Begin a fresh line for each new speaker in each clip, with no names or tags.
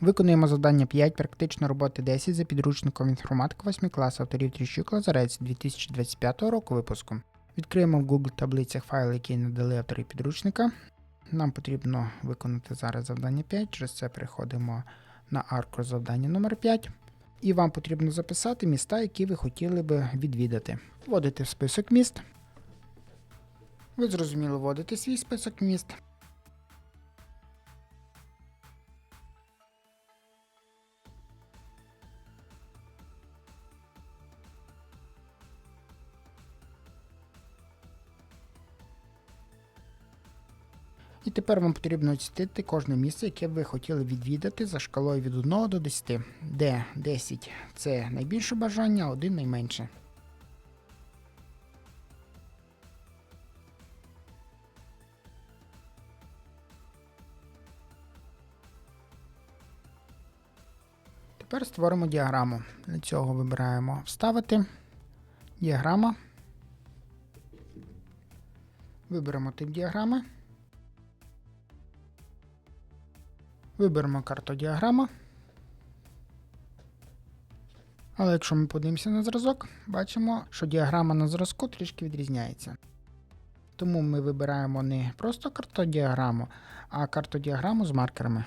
Виконуємо завдання 5, практична роботи 10 за підручником інформатика 8 класу авторів Тріщук Лазарець 2025 року випуску. Відкриємо в Google таблицях файл, який надали автори підручника. Нам потрібно виконати зараз завдання 5, через це переходимо на арку завдання номер 5 І вам потрібно записати міста, які ви хотіли би відвідати. Вводите в список міст. Ви зрозуміло вводите свій список міст. І тепер вам потрібно оцінити кожне місце, яке ви хотіли відвідати за шкалою від 1 до 10, де 10 це найбільше бажання, а 1 найменше. Тепер створимо діаграму. Для цього вибираємо Вставити, діаграма. Виберемо тип діаграми. Виберемо карту діаграма. Але якщо ми подивимося на зразок, бачимо, що діаграма на зразку трішки відрізняється. Тому ми вибираємо не просто картодіаграму, а картодіаграму з маркерами.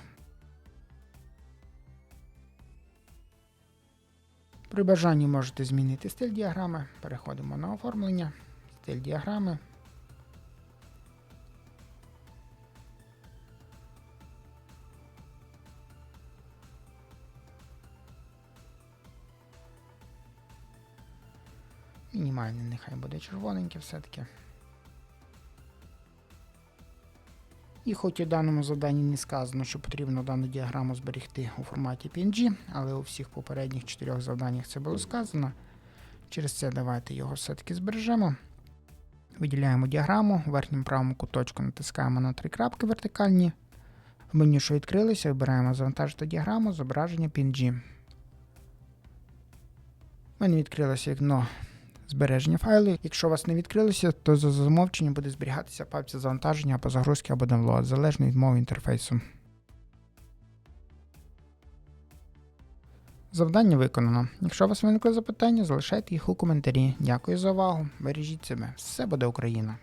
При бажанні можете змінити стиль діаграми. Переходимо на оформлення, стиль діаграми. Мінімальний нехай буде червоненький все-таки. І хоч у даному заданні не сказано, що потрібно дану діаграму зберегти у форматі PNG, але у всіх попередніх чотирьох завданнях це було сказано. Через це давайте його все-таки збережемо. Виділяємо діаграму, в верхньому правому куточку натискаємо на три крапки вертикальні. В меню, що відкрилося, вибираємо завантажити діаграму зображення PNG. У мене відкрилося вікно збереження файлу. Якщо у вас не відкрилося, то за замовченням буде зберігатися папці завантаження або загрузки або download, залежно від мови інтерфейсу. Завдання виконано. Якщо у вас виникли запитання, залишайте їх у коментарі. Дякую за увагу. Бережіть себе. Все буде Україна!